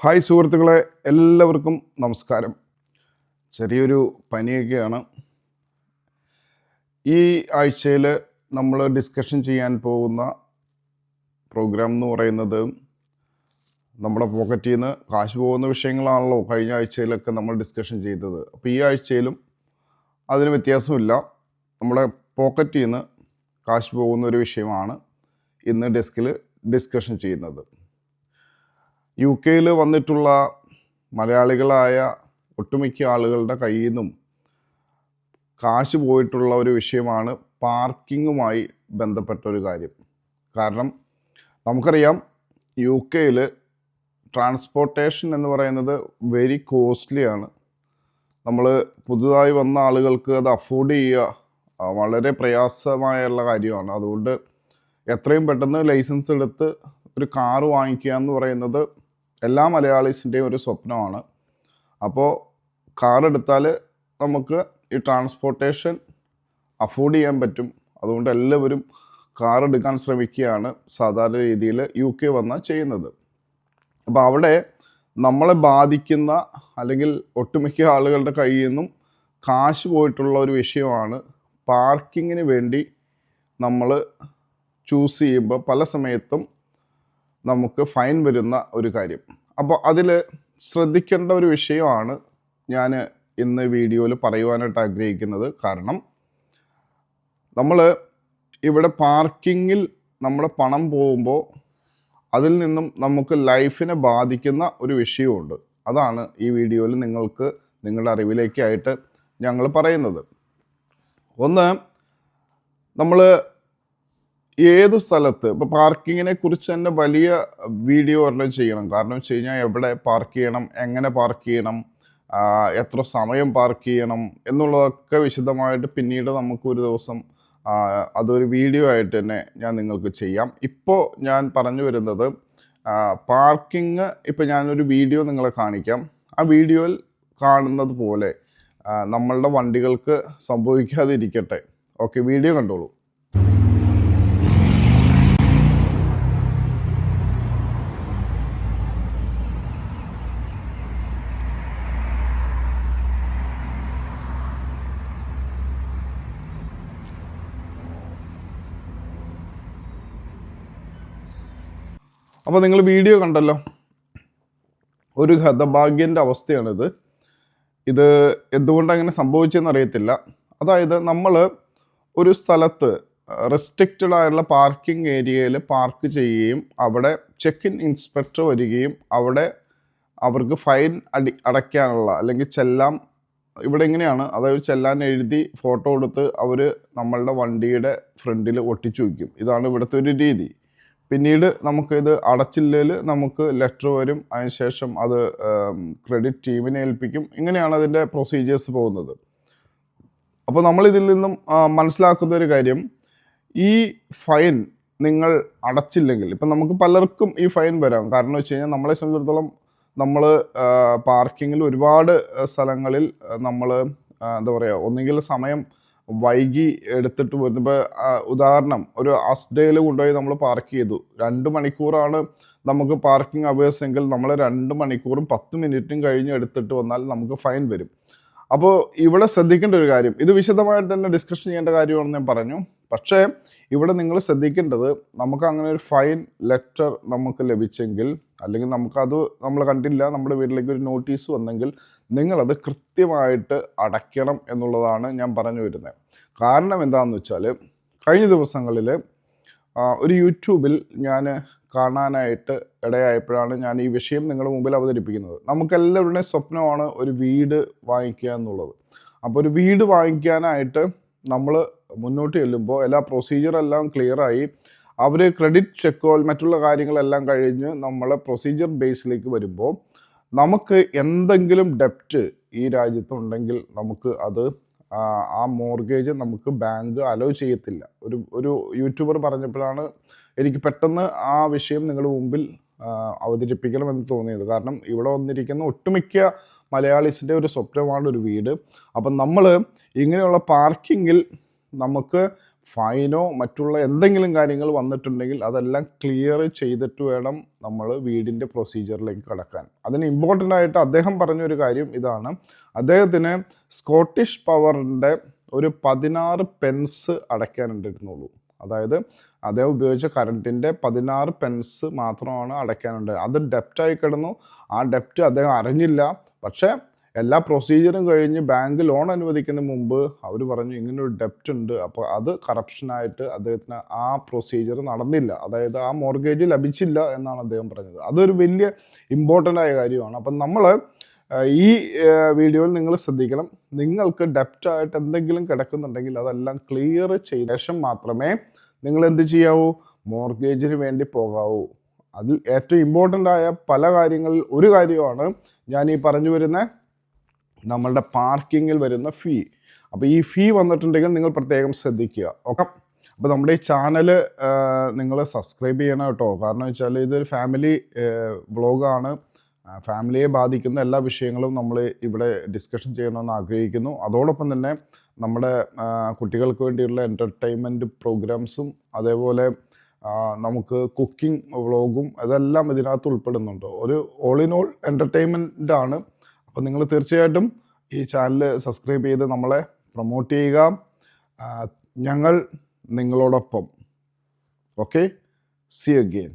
Hi സുഹൃത്തുക്കളെ എല്ലാവർക്കും നമസ്കാരം. ചെറിയൊരു പനിയൊക്കെയാണ്. ഈ ആഴ്ചയിൽ നമ്മൾ ഡിസ്കഷൻ ചെയ്യാൻ പോകുന്ന പ്രോഗ്രാം എന്ന് പറയുന്നത് നമ്മുടെ പോക്കറ്റിൽ നിന്ന് കാശ് പോകുന്ന വിഷയങ്ങളാണല്ലോ കഴിഞ്ഞ ആഴ്ചയിലൊക്കെ നമ്മൾ ഡിസ്കഷൻ ചെയ്തത്. അപ്പോൾ ഈ ആഴ്ചയിലും അതിന് വ്യത്യാസമില്ല. നമ്മുടെ പോക്കറ്റിൽ നിന്ന് കാശ് പോകുന്ന ഒരു വിഷയമാണ് ഇന്ന് ഡെസ്കിൽ ഡിസ്കഷൻ ചെയ്യുന്നത്. യു കെയിൽ വന്നിട്ടുള്ള മലയാളികളായ ഒട്ടുമിക്ക ആളുകളുടെ കയ്യിൽ നിന്നും കാശ് പോയിട്ടുള്ള ഒരു വിഷയമാണ് പാർക്കിങ്ങുമായി ബന്ധപ്പെട്ട ഒരു കാര്യം. കാരണം നമുക്കറിയാം യു കെയിൽ ട്രാൻസ്പോർട്ടേഷൻ എന്ന് പറയുന്നത് വെരി കോസ്റ്റ്ലി ആണ് നമ്മൾ പുതുതായി വന്ന ആളുകൾക്ക് അത് അഫോർഡ് ചെയ്യുക വളരെ പ്രയാസമായുള്ള കാര്യമാണ്. അതുകൊണ്ട് എത്രയും പെട്ടെന്ന് ലൈസൻസ് എടുത്ത് ഒരു കാറ് വാങ്ങിക്കുക എന്ന് പറയുന്നത് എല്ലാ മലയാളീസിന്റെയും ഒരു സ്വപ്നമാണ്. അപ്പോൾ കാർ എടുത്താൽ നമുക്ക് ഈ ട്രാൻസ്പോർട്ടേഷൻ അഫോർഡ് ചെയ്യാൻ പറ്റും. അതുകൊണ്ട് എല്ലാവരും കാർ എടുക്കാൻ ശ്രമിക്കുകയാണ് സാധാരണ രീതിയിൽ യു കെ വന്നാൽ ചെയ്യുന്നത്. അപ്പോൾ അവിടെ നമ്മളെ ബാധിക്കുന്ന അല്ലെങ്കിൽ ഒട്ടുമിക്ക ആളുകളുടെ കയ്യിൽ നിന്നും കാശ് പോയിട്ടുള്ള ഒരു വിഷയമാണ് പാർക്കിങ്ങിന് വേണ്ടി നമ്മൾ ചൂസ് ചെയ്യുമ്പോൾ പല സമയത്തും നമുക്ക് ഫൈൻ വരുന്ന ഒരു കാര്യം. അപ്പോൾ അതിൽ ശ്രദ്ധിക്കേണ്ട ഒരു വിഷയമാണ് ഞാൻ ഇന്ന് വീഡിയോയിൽ പറയുവാനായിട്ട് ആഗ്രഹിക്കുന്നത്. കാരണം നമ്മൾ ഇവിടെ പാർക്കിങ്ങിൽ നമ്മുടെ പണം പോകുമ്പോൾ അതിൽ നിന്നും നമുക്ക് ലൈഫിനെ ബാധിക്കുന്ന ഒരു വിഷയമുണ്ട്. അതാണ് ഈ വീഡിയോയിൽ നിങ്ങൾക്ക് നിങ്ങളുടെ അറിവിലേക്കായിട്ട് ഞങ്ങൾ പറയുന്നത്. ഒന്ന് നമ്മൾ ഏത് സ്ഥലത്ത്? ഇപ്പോൾ പാർക്കിങ്ങിനെ കുറിച്ച് തന്നെ വലിയ വീഡിയോ എല്ലാം ചെയ്യണം. കാരണം വെച്ച് കഴിഞ്ഞാൽ എവിടെ പാർക്ക് ചെയ്യണം? എങ്ങനെ പാർക്ക് ചെയ്യണം? എത്ര സമയം പാർക്ക് ചെയ്യണം? എന്നുള്ളതൊക്കെ വിശദമായിട്ട് പിന്നീട് നമുക്ക് ഒരു ദിവസം അതൊരു വീഡിയോ ആയിട്ട് തന്നെ ഞാൻ നിങ്ങൾക്ക് ചെയ്യാം. ഇപ്പോൾ ഞാൻ പറഞ്ഞു വരുന്നത് പാർക്കിങ് ഇപ്പോൾ ഞാനൊരു വീഡിയോ നിങ്ങളെ കാണിക്കാം. ആ വീഡിയോയിൽ കാണുന്നത് പോലെ നമ്മളുടെ വണ്ടികൾക്ക് സംഭവിക്കാതിരിക്കട്ടെ. ഓക്കെ വീഡിയോ കണ്ടോളൂ. അപ്പോൾ നിങ്ങൾ വീഡിയോ കണ്ടല്ലോ. ഒരു ഹതഭാഗ്യന്റെ അവസ്ഥയാണിത്. ഇത് എന്തുകൊണ്ട് അങ്ങനെ സംഭവിച്ചെന്ന് അറിയത്തില്ല. അതായത് നമ്മൾ ഒരു സ്ഥലത്ത് റെസ്ട്രിക്റ്റഡ് ആയുള്ള പാർക്കിംഗ് ഏരിയയിൽ പാർക്ക് ചെയ്യുകയും അവിടെ ചെക്ക് ഇൻ ഇൻസ്പെക്ടർ വരികയും അവിടെ അവർക്ക് ഫൈൻ അടി അടയ്ക്കാനുള്ള അല്ലെങ്കിൽ ചെല്ലാം ഇവിടെ എങ്ങനെയാണ്? അതായത് ചെല്ലാൻ എഴുതി ഫോട്ടോ എടുത്ത് അവർ നമ്മളുടെ വണ്ടിയുടെ ഫ്രണ്ടിൽ ഒട്ടിച്ചു വയ്ക്കും. ഇതാണ് ഇവിടുത്തെ ഒരു രീതി. പിന്നീട് നമുക്ക് ഇത് അടച്ചില്ലേൽ നമുക്ക് ലെറ്റർ വരും. അതിനുശേഷം അത് ക്രെഡിറ്റ് ടീമിനെ ഏൽപ്പിക്കും. ഇങ്ങനെയാണ് അതിന്റെ പ്രൊസീജിയേഴ്സ് പോകുന്നത്. അപ്പോൾ നമ്മൾ ഇതിൽ നിന്നും മനസ്സിലാക്കുന്ന ഒരു കാര്യം. ഈ ഫൈൻ നിങ്ങൾ അടച്ചില്ലെങ്കിൽ ഇപ്പം നമുക്ക് പലർക്കും ഈ ഫൈൻ വരാം. കാരണം വെച്ച് കഴിഞ്ഞാൽ നമ്മളെ സംബന്ധിച്ചിടത്തോളം നമ്മൾ പാർക്കിങ്ങിൽ ഒരുപാട് സ്ഥലങ്ങളിൽ നമ്മൾ എന്താ പറയുക ഒന്നുകിൽ സമയം വൈകി എടുത്തിട്ട് വരുമ്പോൾ ഉദാഹരണം ഒരു അസ്ഡേയിൽ കൊണ്ടുപോയി നമ്മൾ പാർക്ക് ചെയ്തു. രണ്ട് മണിക്കൂറാണ് നമുക്ക് പാർക്കിംഗ് അവേഴ്സ് എങ്കിൽ നമ്മൾ രണ്ട് മണിക്കൂറും പത്ത് മിനിറ്റും കഴിഞ്ഞ് എടുത്തിട്ട് വന്നാൽ നമുക്ക് ഫൈൻ വരും. അപ്പോൾ ഇവിടെ ശ്രദ്ധിക്കേണ്ട ഒരു കാര്യം ഇത് വിശദമായിട്ട് തന്നെ ഡിസ്കഷൻ ചെയ്യേണ്ട കാര്യമാണെന്ന് ഞാൻ പറഞ്ഞു. പക്ഷേ ഇവിടെ നിങ്ങൾ ശ്രദ്ധിക്കേണ്ടത് നമുക്ക് അങ്ങനെ ഒരു ഫൈൻ ലെറ്റർ നമുക്ക് ലഭിച്ചെങ്കിൽ അല്ലെങ്കിൽ നമുക്കത് നമ്മൾ കണ്ടില്ല നമ്മുടെ വീട്ടിലേക്ക് ഒരു നോട്ടീസ് വന്നെങ്കിൽ നിങ്ങളത് കൃത്യമായിട്ട് അടയ്ക്കണം എന്നുള്ളതാണ് ഞാൻ പറഞ്ഞു വരുന്നത്. കാരണം എന്താണെന്ന് വെച്ചാൽ കഴിഞ്ഞ ദിവസങ്ങളിൽ ഒരു യൂട്യൂബിൽ ഞാൻ കാണാനായിട്ട് ഇടയായപ്പോഴാണ് ഞാൻ ഈ വിഷയം നിങ്ങളുടെ മുമ്പിൽ അവതരിപ്പിക്കുന്നത്. നമുക്കെല്ലാവരുടെയും സ്വപ്നമാണ് ഒരു വീട് വാങ്ങിക്കുക എന്നുള്ളത്. അപ്പോൾ ഒരു വീട് വാങ്ങിക്കാനായിട്ട് നമ്മൾ മുന്നോട്ട് ചെല്ലുമ്പോൾ എല്ലാ പ്രൊസീജിയറെല്ലാം ക്ലിയറായി അവർ ക്രെഡിറ്റ് ചെക്കോ മറ്റുള്ള കാര്യങ്ങളെല്ലാം കഴിഞ്ഞ് നമ്മളെ പ്രൊസീജിയർ ബേസിലേക്ക് വരുമ്പോൾ നമുക്ക് എന്തെങ്കിലും ഡെപ്റ്റ് ഈ രാജ്യത്തുണ്ടെങ്കിൽ നമുക്ക് അത് ആ മോർഗേജ് നമുക്ക് ബാങ്ക് അലോ ചെയ്യത്തില്ല. ഒരു ഒരു യൂട്യൂബർ പറഞ്ഞപ്പോഴാണ് എനിക്ക് പെട്ടെന്ന് ആ വിഷയം നിങ്ങളുടെ മുമ്പിൽ അവതരിപ്പിക്കണമെന്ന് തോന്നിയത്. കാരണം ഇവിടെ വന്നിരിക്കുന്ന ഒട്ടുമിക്ക മലയാളീസിന്റെ ഒരു സ്വപ്നമാണ് ഒരു വീട്. അപ്പം നമ്മൾ ഇങ്ങനെയുള്ള പാർക്കിങ്ങിൽ നമുക്ക് ഫൈനോ മറ്റുള്ള എന്തെങ്കിലും കാര്യങ്ങൾ വന്നിട്ടുണ്ടെങ്കിൽ അതെല്ലാം ക്ലിയർ ചെയ്തിട്ട് വേണം നമ്മൾ വീടിന്റെ പ്രൊസീജിയറിലേക്ക് കടക്കാൻ. അതിന് ഇമ്പോർട്ടന്റ് ആയിട്ട് അദ്ദേഹം പറഞ്ഞൊരു കാര്യം ഇതാണ്. അദ്ദേഹത്തിന് സ്കോട്ടിഷ് പവറിന്റെ ഒരു പതിനാറ് പെൻസ് അടയ്ക്കാനുണ്ടായിരുന്നുള്ളൂ. അതായത് അദ്ദേഹം ഉപയോഗിച്ച കറണ്ടിന്റെ പതിനാറ് പെൻസ് മാത്രമാണ് അടയ്ക്കാനുണ്ടായത് അത് ഡെപ്റ്റായി കിടന്നു. ആ ഡെപ്റ്റ് അദ്ദേഹം അറിഞ്ഞില്ല. പക്ഷേ എല്ലാ പ്രൊസീജിയറും കഴിഞ്ഞ് ബാങ്ക് ലോൺ അനുവദിക്കുന്ന മുമ്പ് അവർ പറഞ്ഞു ഇങ്ങനൊരു ഡെപ്റ്റ് ഉണ്ട്. അപ്പോൾ അത് കറപ്ഷനായിട്ട് അദ്ദേഹത്തിന് ആ പ്രൊസീജിയർ നടന്നില്ല. അതായത് ആ മോർഗേജ് ലഭിച്ചില്ല എന്നാണ് അദ്ദേഹം പറഞ്ഞത്. അതൊരു വലിയ ഇമ്പോർട്ടന്റ് ആയ കാര്യമാണ്. അപ്പം നമ്മൾ ഈ വീഡിയോയിൽ നിങ്ങൾ ശ്രദ്ധിക്കണം. നിങ്ങൾക്ക് ഡെപ്റ്റായിട്ട് എന്തെങ്കിലും കിടക്കുന്നുണ്ടെങ്കിൽ അതെല്ലാം ക്ലിയർ ചെയ്ത ശേഷം മാത്രമേ നിങ്ങൾ എന്ത് ചെയ്യാവൂ? മോർഗേജിന് വേണ്ടി പോകാവൂ. അതിൽ ഏറ്റവും ഇമ്പോർട്ടന്റ് ആയ പല കാര്യങ്ങളിൽ ഒരു കാര്യമാണ് ഞാൻ ഈ പറഞ്ഞു വരുന്ന നമ്മളുടെ പാർക്കിങ്ങിൽ വരുന്ന ഫീ അപ്പോൾ ഈ ഫീ വന്നിട്ടുണ്ടെങ്കിൽ നിങ്ങൾ പ്രത്യേകം ശ്രദ്ധിക്കുക. ഓക്കെ അപ്പോൾ നമ്മുടെ ഈ ചാനൽ നിങ്ങൾ സബ്സ്ക്രൈബ് ചെയ്യണം കേട്ടോ. കാരണം വെച്ചാൽ ഇതൊരു ഫാമിലി വ്ളോഗാണ് ഫാമിലിയെ ബാധിക്കുന്ന എല്ലാ വിഷയങ്ങളും നമ്മൾ ഇവിടെ ഡിസ്കഷൻ ചെയ്യണമെന്ന് ആഗ്രഹിക്കുന്നു. അതോടൊപ്പം തന്നെ നമ്മുടെ കുട്ടികൾക്ക് വേണ്ടിയുള്ള എന്റർടൈൻമെന്റ് പ്രോഗ്രാംസും അതേപോലെ നമുക്ക് കുക്കിംഗ് വ്ളോഗും അതെല്ലാം ഇതിനകത്ത് ഉൾപ്പെടുന്നുണ്ട്. ഒരു ഓൾ ഇൻ ഓൾ എന്റർടൈൻമെന്റ് ആണ് അപ്പോൾ നിങ്ങൾ തീർച്ചയായിട്ടും ഈ ചാനൽ സബ്സ്ക്രൈബ് ചെയ്ത് നമ്മളെ പ്രൊമോട്ട് ചെയ്യുക. ഞങ്ങൾ നിങ്ങളോടൊപ്പം. Okay C again